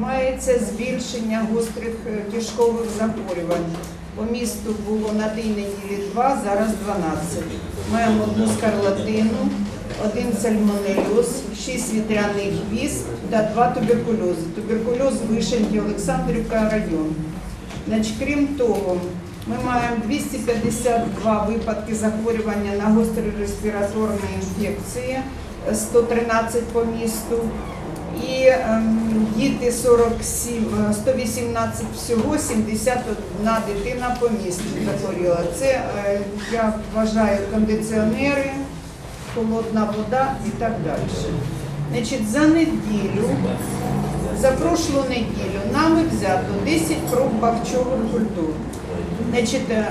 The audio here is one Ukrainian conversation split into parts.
мається збільшення гострих е, кишкових захворювань. По місту було на неділі 2, зараз 12. Маємо одну скарлатину, один сальмонельоз, 6 вітряних віз та 2 туберкульози. Туберкульоз Вишеньки, Олександрівка район. Значить, крім того, ми маємо 252 випадки захворювання на гострі респіраторні інфекції, е, 113 по місту. І ем, діти 47, е, 118 всього, 71 дитина по місту захворіла. Це, е, я вважаю, кондиціонери, холодна вода і так далі. Значить, за неділю за прошлу неділю нами взято 10 проб бахчових культур. Значить, е,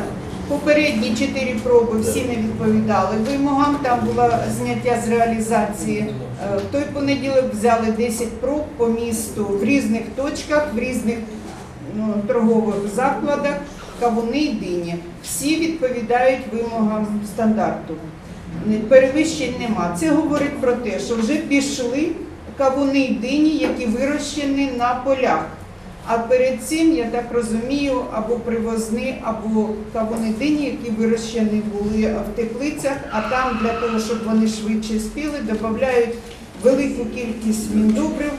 попередні 4 проби всі не відповідали вимогам. Там було зняття з реалізації. Е, В той понеділок взяли 10 проб по місту в різних точках, в різних ну, торгових закладах, кавуни й дині. Всі відповідають вимогам стандарту. Перевищень нема. Це говорить про те, що вже пішли кавуни й дині, які вирощені на полях. А перед цим, я так розумію, або привозні, або кавуни дині, які вирощені були в теплицях, а там для того, щоб вони швидше спіли, додають велику кількість міндобрив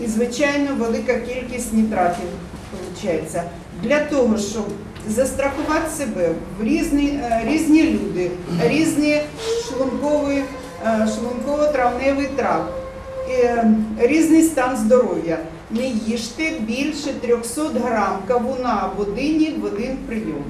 і, звичайно, велика кількість нітратів. Виходить. Для того, щоб застрахувати себе в різні, е, різні люди, різні шлункові, е, шлунково-травневий тракт, е, різний стан здоров'я. Не їжте більше 300 грам кавуна в один прийом.